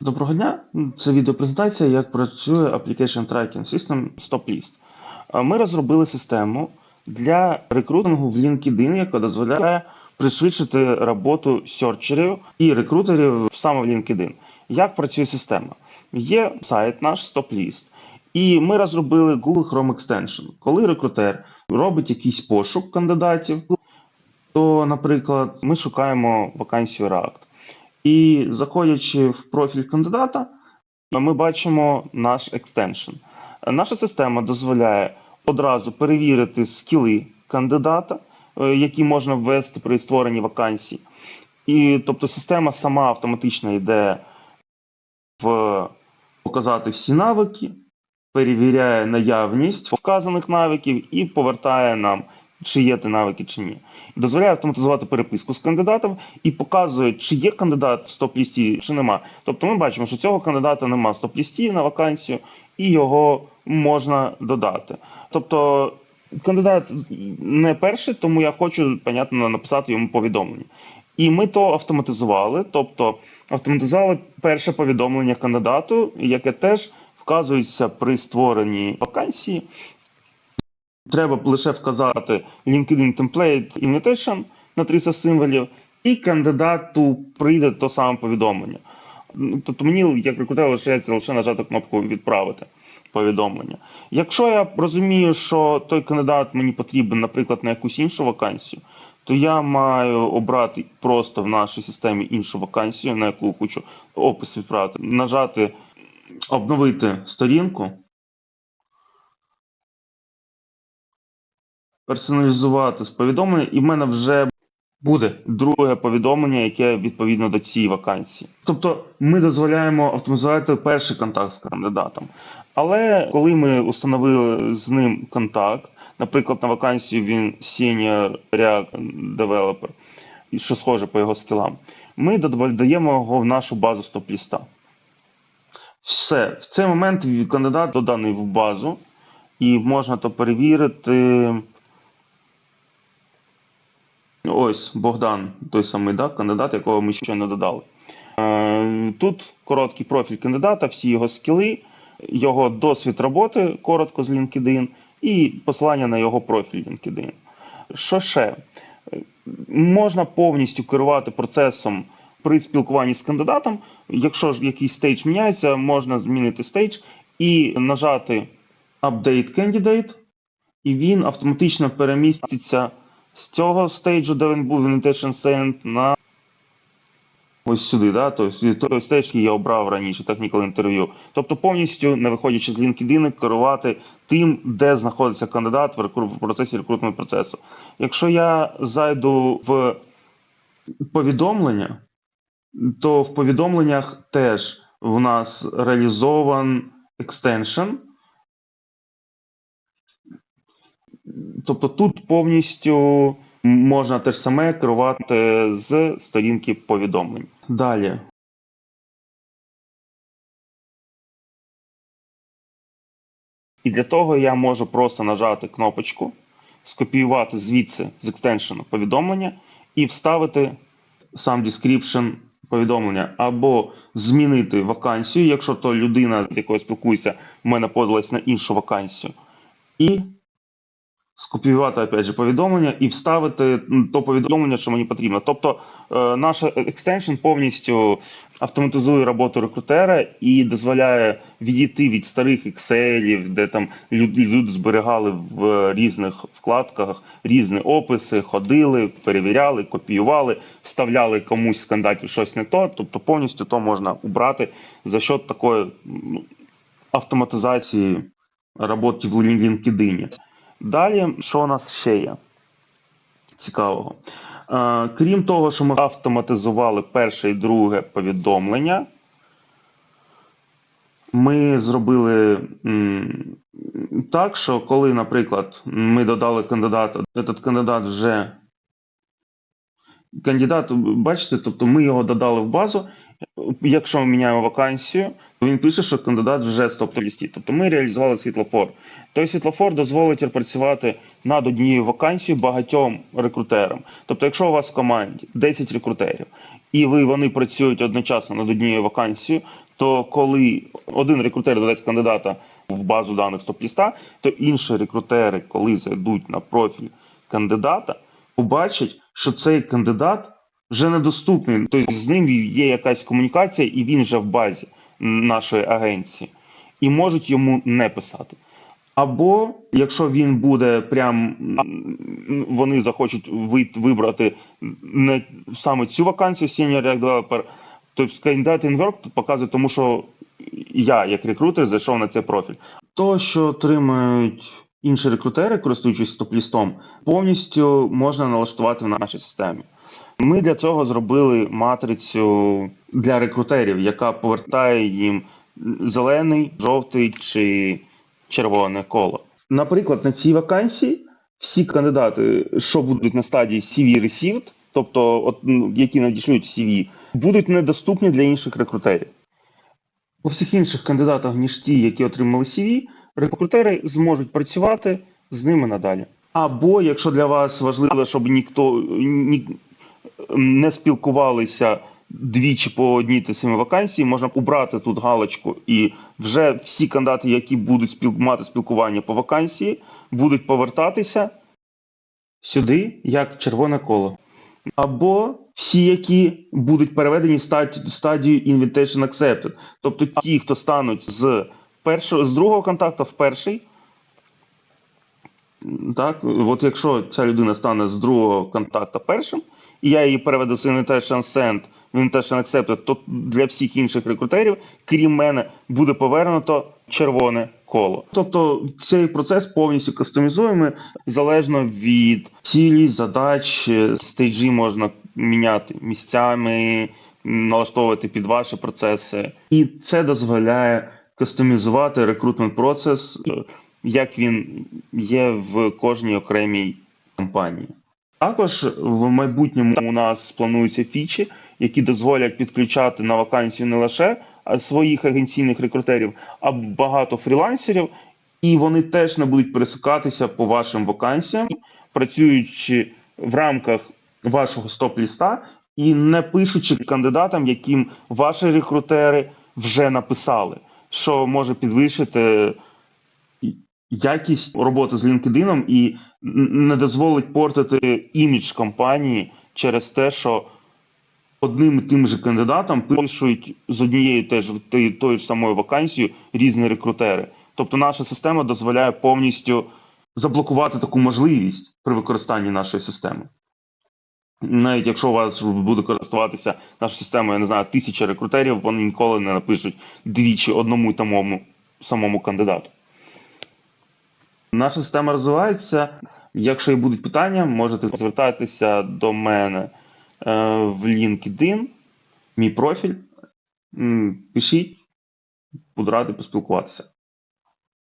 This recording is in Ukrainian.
Доброго дня. Це відеопрезентація, як працює Application Tracking System StopList. Ми розробили систему для рекрутингу в LinkedIn, яка дозволяє пришвидшити роботу серчерів і рекрутерів саме в LinkedIn. Як працює система? Є сайт наш StopList, і ми розробили Google Chrome Extension. Коли рекрутер робить якийсь пошук кандидатів, то, наприклад, ми шукаємо вакансію React. І заходячи в профіль кандидата, ми бачимо наш екстеншн. Наша система дозволяє одразу перевірити скіли кандидата, е, які можна ввести при створенні вакансій. І тобто система сама автоматично йде в показати всі навики, перевіряє наявність вказаних навиків і повертає нам, чи є ті навики, чи ні. Дозволяє автоматизувати переписку з кандидатом і показує, чи є кандидат в стоп-лісті, чи нема. Тобто ми бачимо, що цього кандидата нема в стоп-лісті на вакансію, і його можна додати. Тобто кандидат не перший, тому я хочу, понятно, написати йому повідомлення. І ми то автоматизували, тобто автоматизували перше повідомлення кандидату, яке теж вказується при створенні вакансії. Треба лише вказати LinkedIn Template Invitation на 300 символів, і кандидату прийде то саме повідомлення. Ну, Тобто мені, як рекрутер, лишається лише нажати кнопку відправити повідомлення. Якщо я розумію, що той кандидат мені потрібен, наприклад, на якусь іншу вакансію, то я маю обрати просто в нашій системі іншу вакансію, на яку хочу опис відправити, нажати обновити сторінку. Персоналізувати з повідомлення, і в мене вже буде друге повідомлення, яке відповідно до цієї вакансії. Тобто ми дозволяємо автоматизувати перший контакт з кандидатом. Але коли ми установили з ним контакт, наприклад, на вакансію він senior React Developer, що схоже по його скілам, ми додаємо його в нашу базу стоп-ліста. Все, в цей момент кандидат доданий в базу, і можна то перевірити. Ось Богдан, той самий да, кандидат, якого ми ще не додали. Е, Тут короткий профіль кандидата, всі його скіли, його досвід роботи коротко з LinkedIn і посилання на його профіль LinkedIn. Що ще? Е, Можна повністю керувати процесом при спілкуванні з кандидатом. Якщо ж якийсь стейдж міняється, можна змінити стейдж і нажати Update Candidate, і він автоматично переміститься з цього стейджу, де він був invitation send, на ось сюди, да? тобто той стейдж, який я обрав раніше, technical interview. Тобто повністю, не виходячи з LinkedIn, керувати тим, де знаходиться кандидат в процесі рекрутного процесу. Якщо я зайду в повідомлення, то в повідомленнях теж в нас реалізован екстеншн. Тобто тут повністю можна те ж саме керувати з сторінки повідомлень. Далі. І для того я можу просто нажати кнопочку, скопіювати звідси з екстеншену повідомлення і вставити сам description повідомлення, або змінити вакансію, якщо то людина, з якою спілкуюся, в мене подалась на іншу вакансію. І скопіювати опять же повідомлення і вставити то повідомлення, що мені потрібно. Тобто е, наша екстеншн повністю автоматизує роботу рекрутера і дозволяє відійти від старих Excel, де там люд- люди зберігали в різних вкладках різні описи, ходили, перевіряли, копіювали, вставляли комусь з кандидатів щось не то. Тобто повністю то можна убрати за счет такої автоматизації роботи в LinkedIn. Далі, що у нас ще є цікавого? Е, крім того, що ми автоматизували перше і друге повідомлення, ми зробили так, що коли, наприклад, ми додали кандидата, этот кандидат вже кандидат, бачите, тобто ми його додали в базу. Якщо ми міняємо вакансію, він пише, що кандидат вже стоп-лісті. Тобто ми реалізували світлофор. Той світлофор дозволить працювати над однією вакансією багатьом рекрутерам. Тобто, якщо у вас в команді 10 рекрутерів, і ви вони працюють одночасно над однією вакансією, то коли один рекрутер додасть кандидата в базу даних стоп-ліста, то інші рекрутери, коли зайдуть на профіль кандидата, побачать, що цей кандидат вже недоступний. Тобто з ним є якась комунікація, і він вже в базі нашої агенції, і можуть йому не писати. Або якщо він буде прям вони захочуть вибрати не саме цю вакансію Senior React Developer, тобто кандидат in work показує, тому що я, як рекрутер, зайшов на цей профіль. То, що отримають інші рекрутери, користуючись топ-лістом, повністю можна налаштувати в нашій системі. Ми для цього зробили матрицю для рекрутерів, яка повертає їм зелений, жовтий чи червоне коло. Наприклад, на цій вакансії всі кандидати, що будуть на стадії CV Received, тобто от, ну, які надішлють CV, будуть недоступні для інших рекрутерів. У всіх інших кандидатах, ніж ті, які отримали CV, рекрутери зможуть працювати з ними надалі. Або якщо для вас важливо, щоб ніхто ні, не спілкувалися двічі по одній та самій вакансії, можна убрати тут галочку, і вже всі кандидати, які будуть мати спілкування по вакансії, будуть повертатися сюди як червоне коло. Або всі, які будуть переведені в стадію Invitation Accepted. Тобто ті, хто стануть з першого, з другого контакту в перший. Так, от якщо ця людина стане з другого контакту першим, і я її переведу з Invitation Send в Invitation Accepted, то для всіх інших рекрутерів, крім мене, буде повернуто червоне коло. Тобто цей процес повністю кастомізуємо залежно від цілі, задач, стейджі можна міняти місцями, налаштовувати під ваші процеси. І це дозволяє кастомізувати рекрутмент процес, як він є в кожній окремій компанії. Також в майбутньому у нас плануються фічі, які дозволять підключати на вакансію не лише своїх агенційних рекрутерів, а багато фрілансерів, і вони теж не будуть пересикатися по вашим вакансіям, працюючи в рамках вашого стоп-ліста і не пишучи кандидатам, яким ваші рекрутери вже написали, що може підвищити якість роботи з LinkedIn і не дозволить портити імідж компанії через те, що одним і тим же кандидатам пишуть з однією теж тої ж самої вакансією різні рекрутери. Тобто наша система дозволяє повністю заблокувати таку можливість при використанні нашої системи. Навіть якщо у вас буде користуватися наша система, я не знаю, тисяча рекрутерів, вони ніколи не напишуть двічі одному і тому самому кандидату. Наша система розвивається. Якщо і будуть питання, можете звертатися до мене е, в LinkedIn, мій профіль. Пишіть, буду радий поспілкуватися.